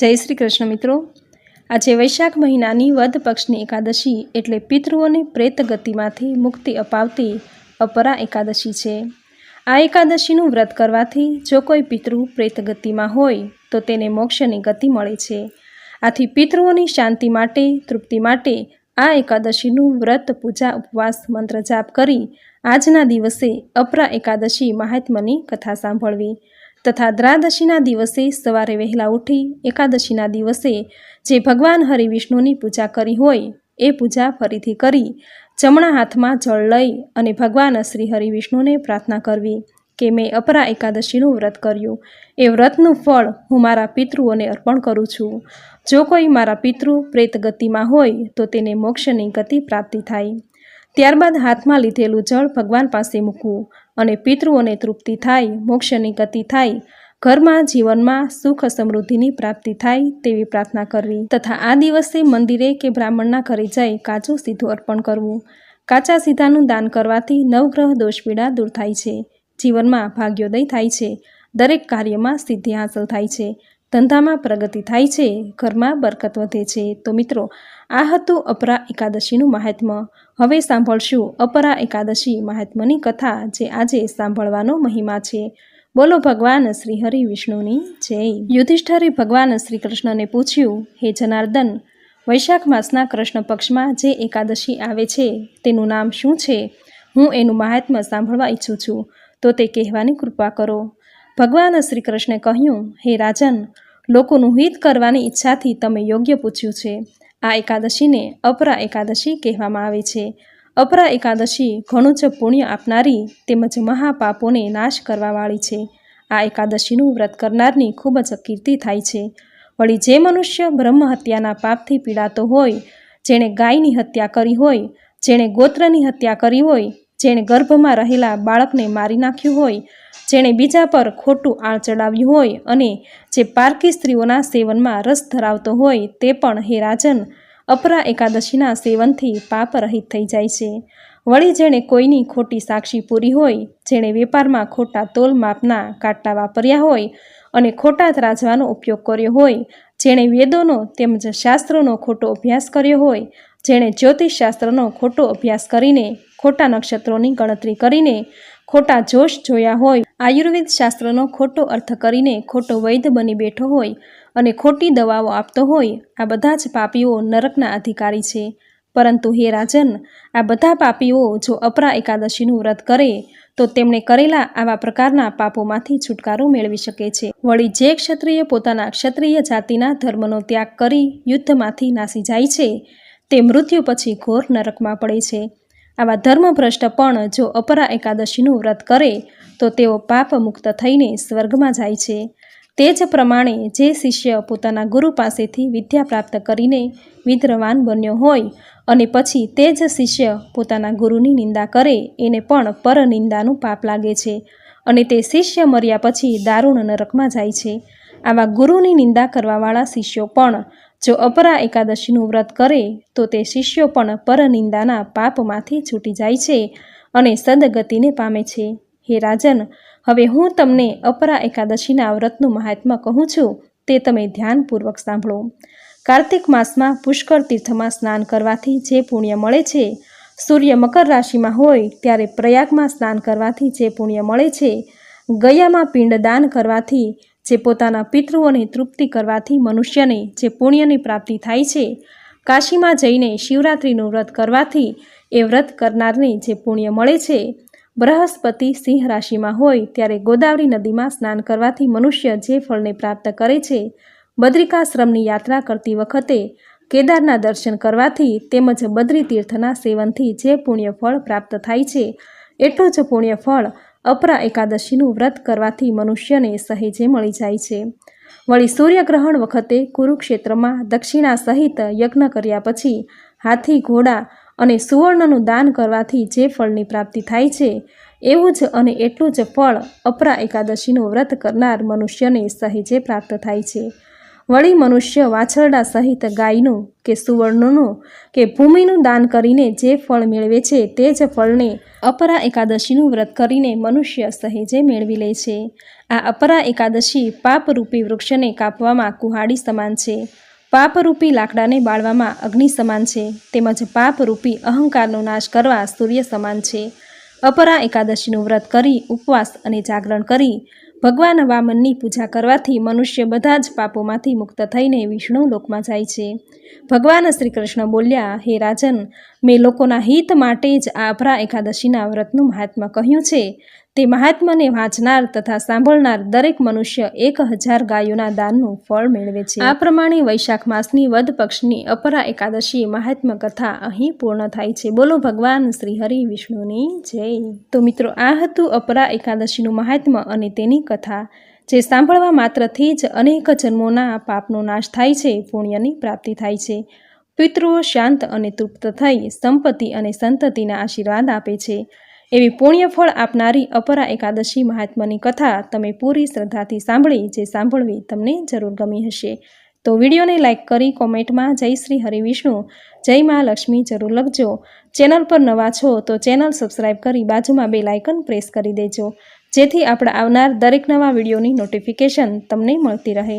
જય શ્રી કૃષ્ણ મિત્રો. આજે વૈશાખ મહિનાની વધ પક્ષની એકાદશી એટલે પિતૃઓને પ્રેત ગતિમાંથી મુક્તિ અપાવતી અપરા એકાદશી છે. આ એકાદશીનું વ્રત કરવાથી જો કોઈ પિતૃ પ્રેત ગતિમાં હોય, તો તેને મોક્ષની ગતિ મળે છે. આથી પિતૃઓની શાંતિ માટે, તૃપ્તિ માટે આ એકાદશીનું વ્રત પૂજા ઉપવાસ મંત્ર જાપ કરી આજના દિવસે અપરા એકાદશી મહાત્માની કથા સાંભળવી. તથા દ્રાદશીના દિવસે સવારે વહેલા ઉઠી એકાદશીના દિવસે જે ભગવાન હરિવિષ્ણુની પૂજા કરી હોય, એ પૂજા ફરીથી કરી, જમણા હાથમાં જળ લઈ અને ભગવાન શ્રી હરિવિષ્ણુને પ્રાર્થના કરવી કે મેં અપરા એકાદશીનું વ્રત કર્યું. એ વ્રતનું ફળ હું મારા પિતૃઓને અર્પણ કરું છું. જો કોઈ મારા પિતૃ પ્રેત ગતિમાં હોય, તો તેને મોક્ષની ગતિ પ્રાપ્તિ થાય. ત્યારબાદ હાથમાં લીધેલું જળ ભગવાન પાસે મૂકવું. અને પિતૃઓને તૃપ્તિ થાય, મોક્ષની ગતિ થાય, ઘરમાં, જીવનમાં સુખ સમૃદ્ધિની પ્રાપ્તિ થાય તેવી પ્રાર્થના કરવી તથા આ દિવસે મંદિરે કે બ્રાહ્મણના ઘરે જઈ કાચું સીધું અર્પણ કરવું. કાચા સીધાનું દાન કરવાથી નવગ્રહ દોષપીડા દૂર થાય છે. જીવનમાં ભાગ્યોદય થાય છે. દરેક કાર્યમાં સિદ્ધિ હાંસલ થાય છે. ધંધામાં પ્રગતિ થાય છે, ઘરમાં બરકત વધે છે. તો મિત્રો, આ હતું અપરા એકાદશીનું મહાત્મ્ય. હવે સાંભળશું અપરા એકાદશી મહાત્મ્યની કથા જે આજે સાંભળવાનો મહિમા છે. બોલો ભગવાન શ્રી હરિ વિષ્ણુની જય. યુધિષ્ઠરે ભગવાન શ્રી કૃષ્ણને પૂછ્યું, હે જનાર્દન, વૈશાખ માસના કૃષ્ણ પક્ષમાં જે એકાદશી આવે છે, તેનું નામ શું છે? હું એનું મહાત્મ્ય સાંભળવા ઈચ્છું છું. તો તે કહેવાની કૃપા કરો. ભગવાન શ્રી કૃષ્ણે કહ્યું, હે રાજન લોકોનું હિત કરવાની ઈચ્છાથી તમે યોગ્ય પૂછ્યું છે. આ એકાદશીને અપરા એકાદશી કહેવામાં આવે છે. અપરા એકાદશી ઘણું જ પુણ્ય આપનારી તેમજ મહાપાપોને નાશ કરવાવાળી છે. આ એકાદશીનું વ્રત કરનારની ખૂબ જ કીર્તિ થાય છે. વળી જે મનુષ્ય બ્રહ્મ હત્યાના પાપથી પીડાતો હોય, જેણે ગાયની હત્યા કરી હોય, જેણે ગોત્રની હત્યા કરી હોય જેણે ગર્ભમાં રહેલા બાળકને મારી નાખ્યું હોય, જેણે બીજા પર ખોટું આળ ચડાવ્યું હોય અને જે પારકી સ્ત્રીઓના સેવનમાં રસ ધરાવતો હોય તે પણ હે રાજન, અપરા એકાદશીના સેવનથી પાપ રહિત થઈ જાય છે. વળી જેણે કોઈની ખોટી સાક્ષી પૂરી હોય, જેણે વેપારમાં ખોટા તોલ માપના કાટા વાપર્યા હોય અને ખોટા ત્રાજવાનો ઉપયોગ કર્યો હોય, જેણે વેદોનો તેમજ શાસ્ત્રોનો ખોટો અભ્યાસ કર્યો હોય, જેણે જ્યોતિષશાસ્ત્રનો ખોટો અભ્યાસ કરીને ખોટા નક્ષત્રોની ગણતરી કરીને ખોટા જોશ જોયા હોય. આયુર્વેદ શાસ્ત્રનો ખોટો અર્થ કરીને ખોટો વૈધ બની બેઠો હોય અને ખોટી દવાઓ આપતો હોય, આ બધા જ પાપીઓ નરકના અધિકારી છે. પરંતુ હે રાજન, આ બધા પાપીઓ જો અપરા એકાદશીનું વ્રત કરે, તો તેમણે કરેલા આવા પ્રકારના પાપોમાંથી છુટકારો મેળવી શકે છે. વળી જે ક્ષત્રિય પોતાના ક્ષત્રિય જાતિના ધર્મનો ત્યાગ કરી યુદ્ધમાંથી નાસી જાય છે, તે મૃત્યુ પછી ઘોર નરકમાં પડે છે. આવા ધર્મભ્રષ્ટ પણ જો અપરા એકાદશીનું વ્રત કરે, તો તેઓ પાપ મુક્ત થઈને સ્વર્ગમાં જાય છે. તે જ પ્રમાણે જે શિષ્ય પોતાના ગુરુ પાસેથી વિદ્યા પ્રાપ્ત કરીને વિદ્રવાન બન્યો હોય અને પછી તે જ શિષ્ય પોતાના ગુરુની નિંદા કરે, એને પણ પરનિંદાનું પાપ લાગે છે અને તે શિષ્ય મર્યા પછી દારૂણ નરકમાં જાય છે. આવા ગુરુની નિંદા કરવાવાળા શિષ્યો પણ જો અપરા એકાદશીનું વ્રત કરે, તો તે શિષ્યો પણ પરનિંદાના પાપમાંથી છૂટી જાય છે અને સદગતિને પામે છે. હે રાજન, હવે હું તમને અપરા એકાદશીના વ્રતનું મહાત્મા કહું છું, તે તમે ધ્યાનપૂર્વક સાંભળો. કાર્તિક માસમાં પુષ્કર તીર્થમાં સ્નાન કરવાથી જે પુણ્ય મળે છે, સૂર્ય મકર રાશિમાં હોય ત્યારે પ્રયાગમાં સ્નાન કરવાથી જે પુણ્ય મળે છે, ગયામાં પિંડદાન કરવાથી જે પોતાના પિતૃઓને તૃપ્તિ કરવાથી મનુષ્યને જે પુણ્યની પ્રાપ્તિ થાય છે, કાશીમાં જઈને શિવરાત્રિનું વ્રત કરવાથી એ વ્રત કરનારને જે પુણ્ય મળે છે, બૃહસ્પતિ સિંહ રાશિમાં હોય ત્યારે ગોદાવરી નદીમાં સ્નાન કરવાથી મનુષ્ય જે ફળને પ્રાપ્ત કરે છે, બદ્રિકાશ્રમની યાત્રા કરતી વખતે કેદારના દર્શન કરવાથી તેમજ બદ્રી તીર્થના સેવનથી જે પુણ્ય ફળ પ્રાપ્ત થાય છે, એટલું જ પુણ્ય ફળ અપરા એકાદશીનું વ્રત કરવાથી મનુષ્યને સહેજે મળી જાય છે. વળી સૂર્યગ્રહણ વખતે કુરુક્ષેત્રમાં દક્ષિણા સહિત યજ્ઞ કર્યા પછી હાથી, ઘોડા અને સુવર્ણનું દાન કરવાથી જે ફળની પ્રાપ્તિ થાય છે, એવું જ અને એટલું જ ફળ અપરા એકાદશીનું વ્રત કરનાર મનુષ્યને સહેજે પ્રાપ્ત થાય છે. વળી મનુષ્ય વાછરડા સહિત ગાયનું કે સુવર્ણનું કે ભૂમિનું દાન કરીને જે ફળ મેળવે છે તે જ ફળને અપરા એકાદશીનું વ્રત કરીને મનુષ્ય સહેજે મેળવી લે છે. આ અપરા એકાદશી પાપરૂપી વૃક્ષને કાપવામાં કુહાડી સમાન છે. પાપરૂપી લાકડાને બાળવામાં અગ્નિ સમાન છે. તેમજ પાપરૂપી અહંકારનો નાશ કરવા સૂર્ય સમાન છે. અપરા એકાદશીનું વ્રત કરી ઉપવાસ અને જાગરણ કરી ભગવાન વામનની પૂજા કરવાથી મનુષ્ય બધા જ પાપોમાંથી મુક્ત થઈને વિષ્ણુ લોકમાં જાય છે. ભગવાન શ્રી કૃષ્ણ બોલ્યા, હે રાજન મેં લોકોના હિત માટે જ આભરા એકાદશીના વ્રતનું મહાત્મા કહ્યું છે. તે મહાત્માને વાંચનાર તથા સાંભળનાર દરેક મનુષ્ય એક હજાર ગાયોના દાનનું ફળ મેળવે છે. આ પ્રમાણે વૈશાખ માસની વદ પક્ષની અપરા એકાદશી મહાત્મા કથા અહીં પૂર્ણ થાય છે. બોલો ભગવાન શ્રી હરિ વિષ્ણુની જય. તો મિત્રો, આ હતું અપરા એકાદશીનું મહાત્મ્ય અને તેની કથા, જે સાંભળવા માત્રથી જ અનેક જન્મોના પાપનો નાશ થાય છે, પુણ્યની પ્રાપ્તિ થાય છે. પિતૃઓ શાંત અને તૃપ્ત થઈ સંપત્તિ અને સંતતિના આશીર્વાદ આપે છે. એવી પુણ્યફળ આપનારી અપરા એકાદશી મહાત્માની કથા તમે પૂરી શ્રદ્ધાથી સાંભળી, જે સાંભળવી તમને જરૂર ગમી હશે. તો વિડીયોને લાઇક કરી કોમેન્ટમાં જય શ્રી હરિવિષ્ણુ જય મા લક્ષ્મી જરૂર લખજો. ચેનલ પર નવા છો તો ચેનલ સબસ્ક્રાઈબ કરી બાજુમાં બે લાઇકન પ્રેસ કરી દેજો. જેથી આપણે આવનાર દરેક નવા વિડીયોની નોટિફિકેશન તમને મળતી રહે.